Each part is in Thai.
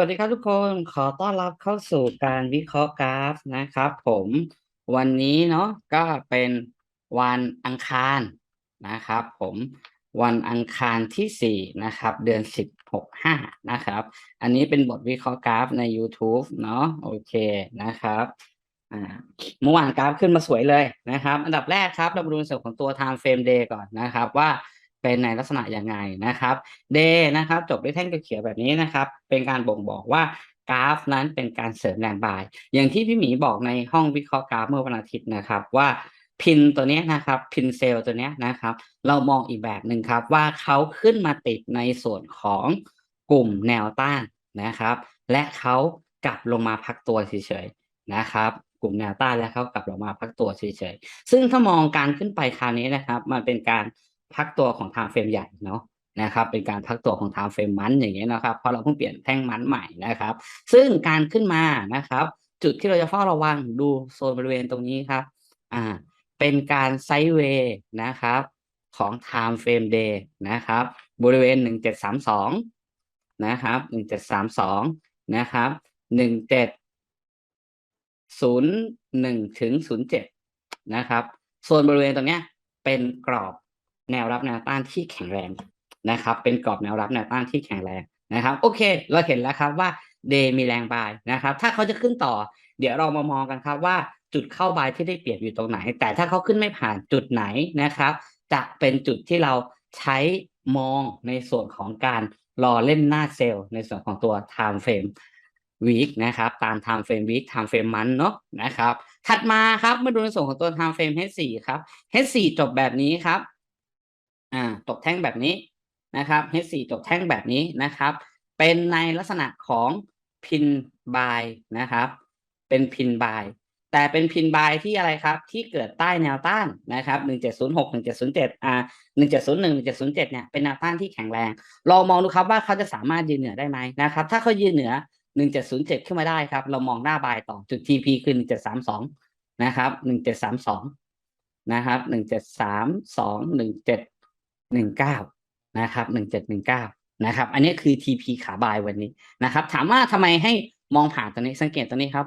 วัสดีครับทุกคนขอต้อนรับเข้าสู่การวิเคราะห์กราฟนะครับ ผมวันนี้เนาะก็เป็นวันอังคารนะครับ ผมวันอังคารที่สี่นะครับ เดือนสิบหกห้านะครับ อันนี้เป็นบทวิเคราะห์กราฟใน YouTube เนาะโอเคนะครับเมื่อวานกราฟขึ้นมาสวยเลยนะครับ อันดับแรกครับ เรามาดูส่วนของตัว time frame day ก่อนนะครับว่า เป็นในลักษณะยังไงนะครับเดนะครับจบด้วยแท่งเขียวแบบนี้นะครับ เป็นการบ่งบอกว่ากราฟนั้นเป็นการเสริมแรงบาย อย่างที่พี่หมีบอกในห้องวิเคราะห์กราฟเมื่อวันอาทิตย์นะครับว่าพินตัวนี้นะครับพินเซลตัวนี้นะครับ เรามองอีกแบบหนึ่งครับ ว่าเขาขึ้นมาติดในส่วนของกลุ่มแนวต้านนะครับ และเขากลับลงมาพักตัวเฉยๆนะครับ กลุ่มแนวต้านและเขากลับลงมาพักตัวเฉยๆซึ่งถ้ามองการขึ้นไปคราวนี้นะครับ มันเป็นการ พักตัวของไทม์เฟรมใหญ่เนาะนะครับเป็นการพักตัวของไทม์เฟรมมันอย่างเงี้ยนะครับเพราะเราเพิ่งเปลี่ยนแท่งมันใหม่นะครับ ซึ่งการขึ้นมานะครับ จุดที่เราจะเฝ้าระวังดูโซนบริเวณตรงนี้ครับอ่าเป็นการไซด์เวย์นะครับของ time frame day นะครับ บริเวณหนึ่งเจ็ดสามสองนะครับหนึ่งเจ็ดสามสองนะครับหนึ่งเจ็ดศูนย์หนึ่งถึงศูนย์เจ็ดนะครับโซนบริเวณตรงเนี้ยเป็นกรอบ แนวรับแนวต้านที่แข็งแรงนะครับ เป็นกรอบแนวรับแนวต้านที่แข็งแรงนะครับ โอเค เราเห็นแล้วครับว่าเดมีแรงบายนะครับ ถ้าเขาจะขึ้นต่อ เดี๋ยวเรามามองกันครับว่าจุดเข้าบายที่ได้เปรียบอยู่ตรงไหน แต่ถ้าเขาขึ้นไม่ผ่านจุดไหนนะครับ จะเป็นจุดที่เราใช้มองในส่วนของการรอเล่นหน้าเซลล์ในส่วนของตัว time frame week นะครับ ตาม time frame week time frame month เนาะนะครับ ถัดมาครับมาดูในส่วนของตัว time frame H4 ครับ H4 จบแบบนี้ครับ ตกแท่งแบบนี้นะครับ H4 ตกแท่งแบบนี้นะครับ เป็นในลักษณะของพินบายนะครับ เป็นพินบายแต่เป็นพินบายที่อะไรครับ ที่เกิดใต้แนวต้านนะครับ1706 1707อ่า1701 1707เนี่ยเป็นแนวต้านที่แข็งแรงเรามองดูครับว่าเขาจะสามารถยืนเหนือได้ไหมนะครับ ถ้าเขายืนเหนือ 1707 ขึ้นมาได้ครับ เรามองหน้าบายต่อจุด TP คือ 1732 นะครับ 1732 นะครับ 1732 17 หนึ่งเก้านะครับหนึ่งเจ็ดหนึ่งเก้านะครับ อันนี้คือ TP ขาบายวันนี้นะครับ ถามว่าทำไมให้มองผ่านตัวนี้สังเกตตัวนี้ครับ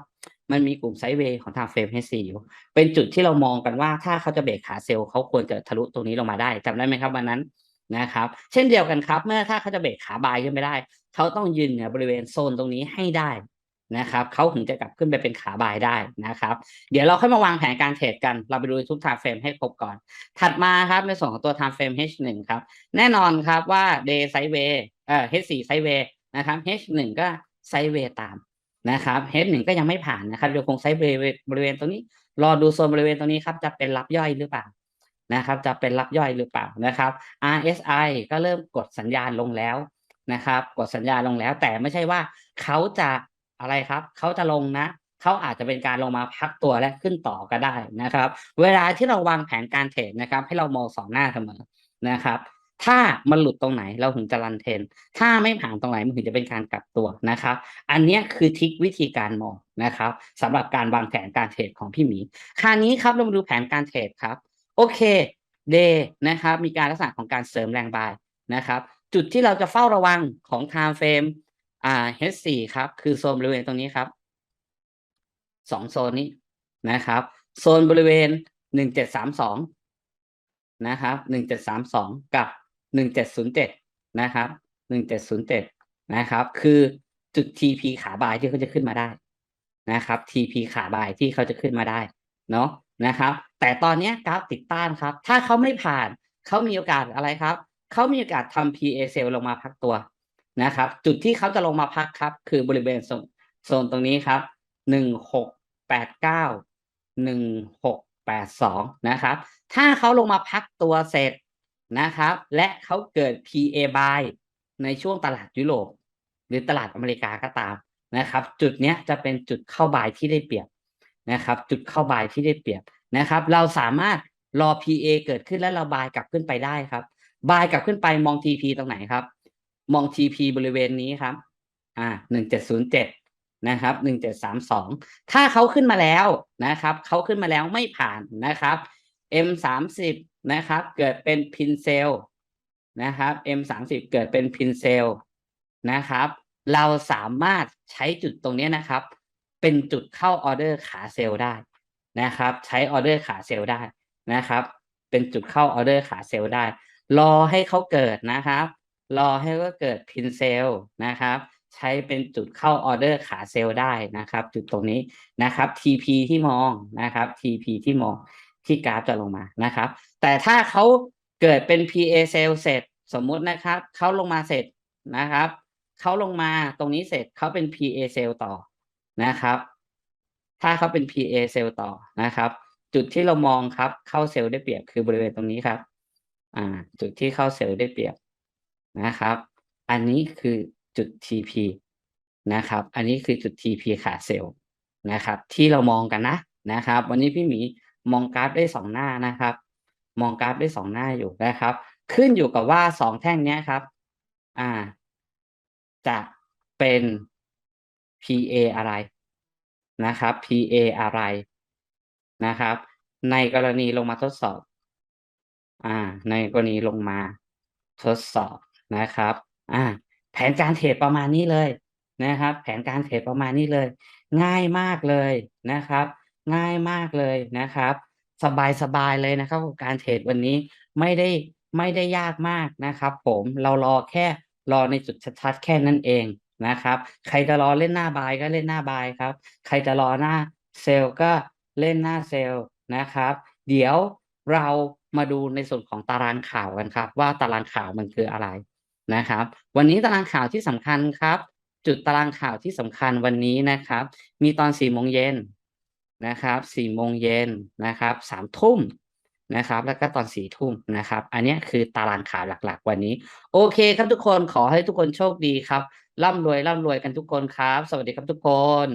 มันมีกลุ่มไซด์เวย์ของทางเฟรม H4 อยู่เป็นจุดที่เรามองกันว่าถ้าเขาจะเบรกขาเซลล์เขาควรจะทะลุตรงนี้ลงมาได้จำได้ไหมครับวันนั้นนะครับ เช่นเดียวกันครับ เมื่อถ้าเขาจะเบรกขาบายขึ้นไม่ได้ เขาต้องยืนเหนือบริเวณโซนตรงนี้ให้ได้ นะครับเขาถึงจะกลับขึ้นไปเป็นขาบายได้นะครับ เดี๋ยวเราค่อยมาวางแผนการเทรดกัน เราไปดูทุก time frame ให้ครบก่อน ถัดมาครับในส่วนของตัว time frame H1 ครับแน่นอนครับว่า day sideway เอ่อ H4 sideway นะครับ H1 ก็ sideway ตามนะครับ H1 ก็ยังไม่ผ่านนะครับยังคง sideway บริเวณตรงนี้รอดูโซนบริเวณตรงนี้ครับจะเป็นรับย่อยหรือเปล่านะครับ จะเป็นรับย่อยหรือเปล่านะครับ RSI ก็เริ่มกดสัญญาณลงแล้วนะครับ กดสัญญาณลงแล้ว แต่ไม่ใช่ว่าเขาจะ อะไรครับเขาจะลงนะเขาอาจจะเป็นการลงมาพักตัวและขึ้นต่อก็ได้นะครับ เวลาที่เราวางแผนการเทรดนะครับ ให้เรามองสองหน้าเสมอนะครับถ้ามันหลุดตรงไหนเราถึงจะรันเทรนถ้าไม่ผ่านตรงไหนมันถึงจะเป็นการกลับตัวนะครับ อันนี้คือทริควิธีการมองนะครับสำหรับการวางแผนการเทรดของพี่หมี คราวนี้ครับเรามาดูแผนการเทรดครับ โอเคเดย์นะครับ มีการลักษณะของการเสริมแรงบายนะครับ จุดที่เราจะเฝ้าระวังของ time frame อ่า H4 ครับ คือโซนบริเวณตรงนี้ครับสองโซนนี้นะครับ โซนบริเวณหนึ่งเจ็ดสามสองนะครับหนึ่งเจ็ดสามสองกับหนึ่งเจ็ดศูนย์เจ็ดนะครับหนึ่งเจ็ดศูนย์เจ็ดนะครับ คือจุด TP ขาบายที่เขาจะขึ้นมาได้นะครับ TP ขาบายที่เขาจะขึ้นมาได้เนาะนะครับ แต่ตอนนี้กราฟติดต้านครับ ถ้าเขาไม่ผ่านเขามีโอกาสอะไรครับเขามีโอกาสทำ PA s e l ลงมาพักตัว นะครับ จุดที่เขาจะลงมาพักครับ คือบริเวณโซนตรงนี้ครับหนึ่งหกแปดเก้าหนึ่งหกแปดสองนะครับ ถ้าเขาลงมาพักตัวเสร็จนะครับ และเขาเกิด PA buy ในช่วงตลาดยุโรปหรือตลาดอเมริกาก็ตามนะครับ จุดนี้จะเป็นจุดเข้าบายที่ได้เปรียบนะครับ จุดเข้าบายที่ได้เปรียบนะครับ เราสามารถรอ PA เกิดขึ้นแล้วเราบายกลับขึ้นไปได้ครับบายกลับขึ้นไปมอง TP ตรงไหนครับ มอง TP บริเวณนี้ครับ อ่าหนึ่งเจ็ดศูนย์เจ็ดนะครับหนึ่งเจ็ดสามสองถ้าเขาขึ้นมาแล้วนะครับเขาขึ้นมาแล้วไม่ผ่านนะครับ M สามสิบนะครับ เกิดเป็นพินเซลนะครับ M สามสิบเกิดเป็นพินเซลนะครับ เราสามารถใช้จุดตรงนี้นะครับ เป็นจุดเข้าออเดอร์ขาเซลล์ได้นะครับ ใช้ออเดอร์ขาเซลล์ได้นะครับ เป็นจุดเข้าออเดอร์ขาเซลล์ได้ รอให้เขาเกิดนะครับ รอให้เขาเกิดพินเซลนะครับ ใช้เป็นจุดเข้าออเดอร์ขาเซลล์ได้นะครับ จุดตรงนี้นะครับ TP ที่มองนะครับ TP ที่มองที่กราฟจะลงมานะครับ แต่ถ้าเขาเกิดเป็น PA เซลเสร็จสมมุตินะครับเขาลงมาเสร็จนะครับเขาลงมาตรงนี้เสร็จเขาเป็น PA เซลต่อนะครับ ถ้าเขาเป็น PA เซลต่อนะครับ จุดที่เรามองครับเข้าเซลล์ได้เปรียบคือบริเวณตรงนี้ครับ อ่า จุดที่เข้าเซลล์ได้เปรียบ นะครับ อันนี้คือจุด TP นะครับ อันนี้คือจุด TP ขาเซลล์นะครับ ที่เรามองกันนะนะครับ วันนี้พี่หมีมองกราฟได้สองหน้านะครับ มองกราฟได้สองหน้าอยู่นะครับ ขึ้นอยู่กับว่าสองแท่งเนี้ยครับ อ่า จะเป็น PA อะไรนะครับ PA อะไรนะครับ ในกรณีลงมาทดสอบ อ่า ในกรณีลงมาทดสอบ นะครับ อ่า แผนการเทรดประมาณนี้เลยนะครับ แผนการเทรดประมาณนี้เลย ง่ายมากเลยนะครับ ง่ายมากเลยนะครับ สบายสบายเลยนะครับการเทรดวันนี้ไม่ได้ไม่ได้ยากมากนะครับ ผมเรารอแค่รอในจุดชัดๆแค่นั้นเองนะครับ ใครจะรอเล่นหน้าบายก็เล่นหน้าบายครับ ใครจะรอหน้าเซลล์ก็เล่นหน้าเซลล์นะครับ เดี๋ยวเรามาดูในส่วนของตารางข่าวกันครับ ว่าตารางข่าวมันคืออะไร นะครับ วันนี้ตารางข่าวที่สำคัญครับ จุดตารางข่าวที่สำคัญวันนี้นะครับ มีตอนสี่โมงเย็นนะครับสี่โมงเย็นนะครับสามทุ่มนะครับ แล้วก็ตอนสี่ทุ่มนะครับ อันนี้คือตารางข่าวหลัก ๆ วันนี้ โอเคครับทุกคนขอให้ทุกคนโชคดีครับร่ำรวยร่ำรวยกันทุกคนครับ สวัสดีครับทุกคน